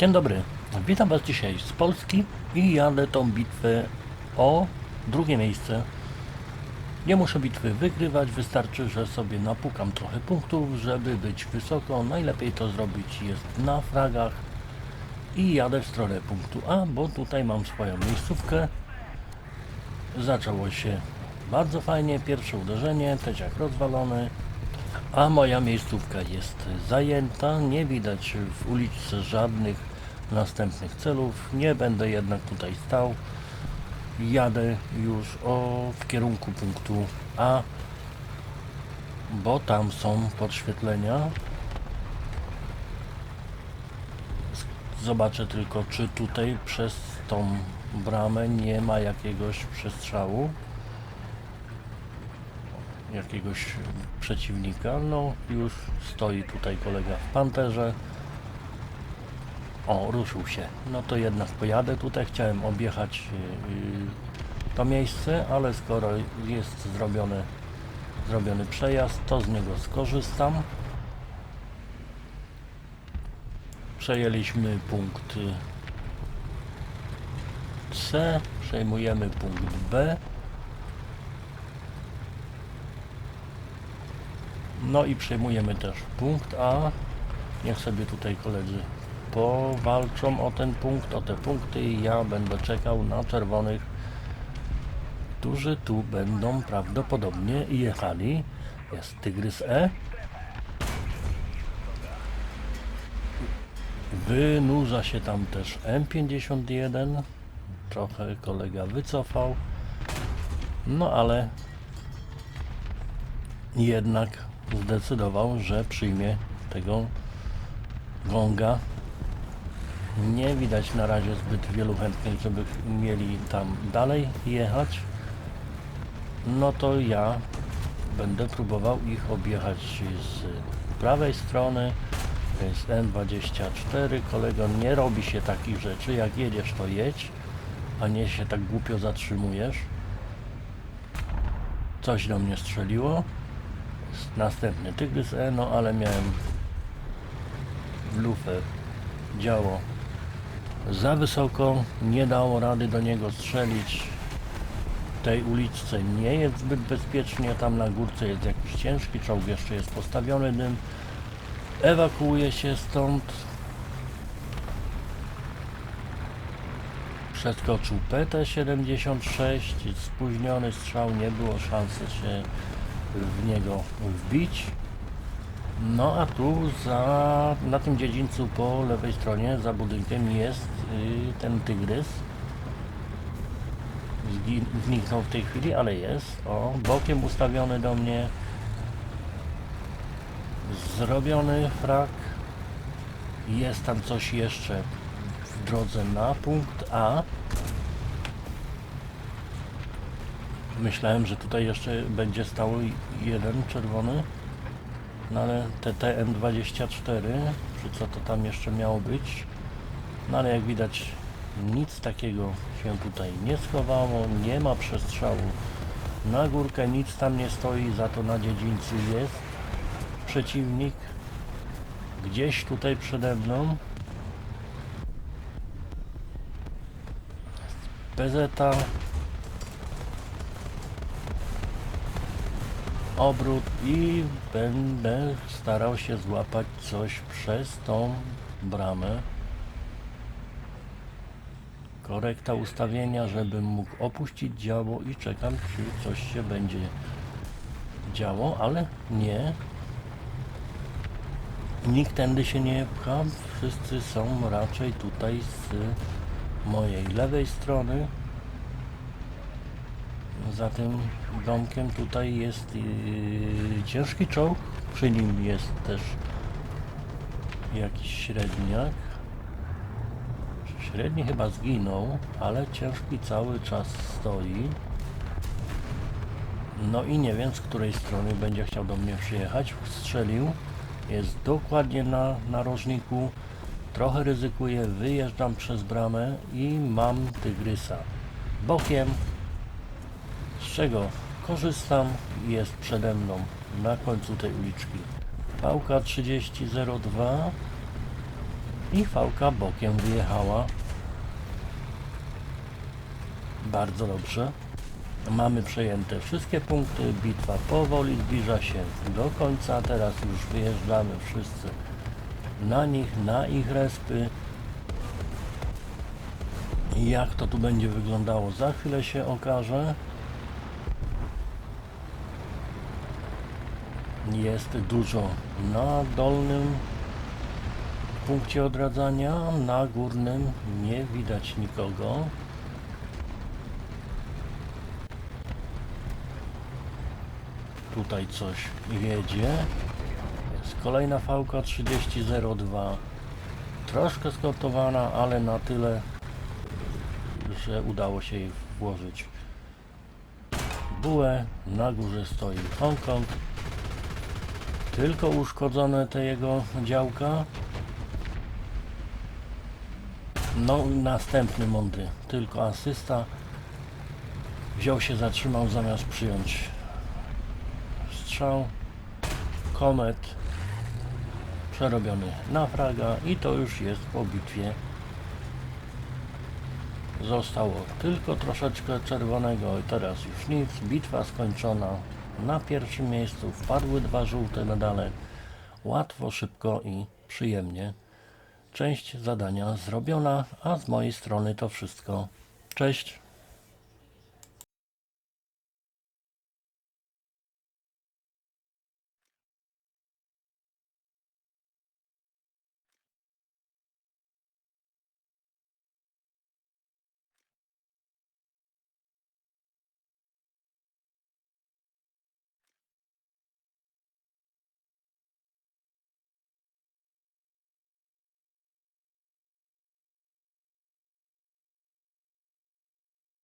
Dzień dobry, witam Was dzisiaj z Polski i jadę tą bitwę o drugie miejsce. Nie muszę bitwy wygrywać, wystarczy, że sobie napukam trochę punktów, żeby być wysoko. Najlepiej to zrobić jest na fragach i jadę w stronę punktu A, bo tutaj mam swoją miejscówkę. Zaczęło się bardzo fajnie, pierwsze uderzenie, teciak rozwalony, a moja miejscówka jest zajęta, nie widać w uliczce żadnych następnych celów, nie będę jednak tutaj stał, jadę już o, w kierunku punktu A, bo tam są podświetlenia. Zobaczę tylko, czy tutaj przez tą bramę nie ma jakiegoś przestrzału jakiegoś przeciwnika. No, już stoi tutaj kolega w panterze. O, ruszył się. No to jednak pojadę tutaj. Chciałem objechać yy, to miejsce, ale skoro jest zrobiony, zrobiony przejazd, to z niego skorzystam. Przejęliśmy punkt y, C, przejmujemy punkt B. No i przejmujemy też punkt A. Niech sobie tutaj koledzy powalczą o ten punkt, o te punkty i ja będę czekał na czerwonych, którzy tu będą prawdopodobnie jechali. Jest Tygrys E. Wynurza się tam też M51. Trochę kolega wycofał. No ale jednak zdecydował, że przyjmie tego gonga. Nie widać na razie zbyt wielu chętnych, żeby mieli tam dalej jechać. No to ja będę próbował ich objechać z prawej strony. To jest N24. Kolego, nie robi się takich rzeczy. Jak jedziesz, to jedź, a nie się tak głupio zatrzymujesz. Coś do mnie strzeliło. Następny Tygrys E, no ale miałem w lufę działo za wysoko, nie dało rady do niego strzelić. W tej uliczce nie jest zbyt bezpiecznie, tam na górce jest jakiś ciężki czołg, jeszcze jest postawiony dym. Ewakuuje się stąd. Przeskoczył PT-76, spóźniony strzał, nie było szansy się w niego wbić. No a tu za, na tym dziedzińcu po lewej stronie za budynkiem jest y, ten tygrys. Zniknął w tej chwili, ale jest. O, bokiem ustawiony do mnie. Zrobiony frak. Jest tam coś jeszcze w drodze na punkt A. Myślałem, że tutaj jeszcze będzie stał jeden czerwony. No ale TTM24, czy co to tam jeszcze miało być? No ale jak widać nic takiego się tutaj nie schowało, nie ma przestrzału na górkę, nic tam nie stoi, za to na dziedzińcu jest przeciwnik gdzieś tutaj przede mną. PZ obrót i będę starał się złapać coś przez tą bramę. Korekta ustawienia, żebym mógł opuścić działo i czekam, czy coś się będzie działo, ale nie. Nikt tędy się nie pcha, wszyscy są raczej tutaj z mojej lewej strony. Za tym domkiem tutaj jest yy, ciężki czołg, przy nim jest też jakiś średniak. Średni chyba zginął, ale ciężki cały czas stoi. No i nie wiem z której strony będzie chciał do mnie przyjechać. Strzelił. Jest dokładnie na narożniku. Trochę ryzykuję, wyjeżdżam przez bramę i mam tygrysa. Bokiem czego korzystam jest przede mną na końcu tej uliczki pałka 3002 i fałka bokiem wyjechała. Bardzo dobrze. Mamy przejęte wszystkie punkty. Bitwa powoli zbliża się do końca. Teraz już wyjeżdżamy wszyscy na nich, na ich respy. Jak to tu będzie wyglądało, za chwilę się okaże. Jest dużo na dolnym punkcie odradzania, na górnym nie widać nikogo. Tutaj coś jedzie. Jest kolejna fałka 3002. Troszkę skotowana, ale na tyle, że udało się jej włożyć bułę. Na górze stoi Hongkong. Tylko uszkodzone te jego działka. No następny mądry, tylko asysta. Wziął się, zatrzymał zamiast przyjąć strzał. Komet przerobiony na fraga i to już jest po bitwie. Zostało tylko troszeczkę czerwonego i teraz już nic. Bitwa skończona. Na pierwszym miejscu wpadły dwa żółte medale. Łatwo, szybko i przyjemnie. Część zadania zrobiona, a z mojej strony to wszystko. Cześć.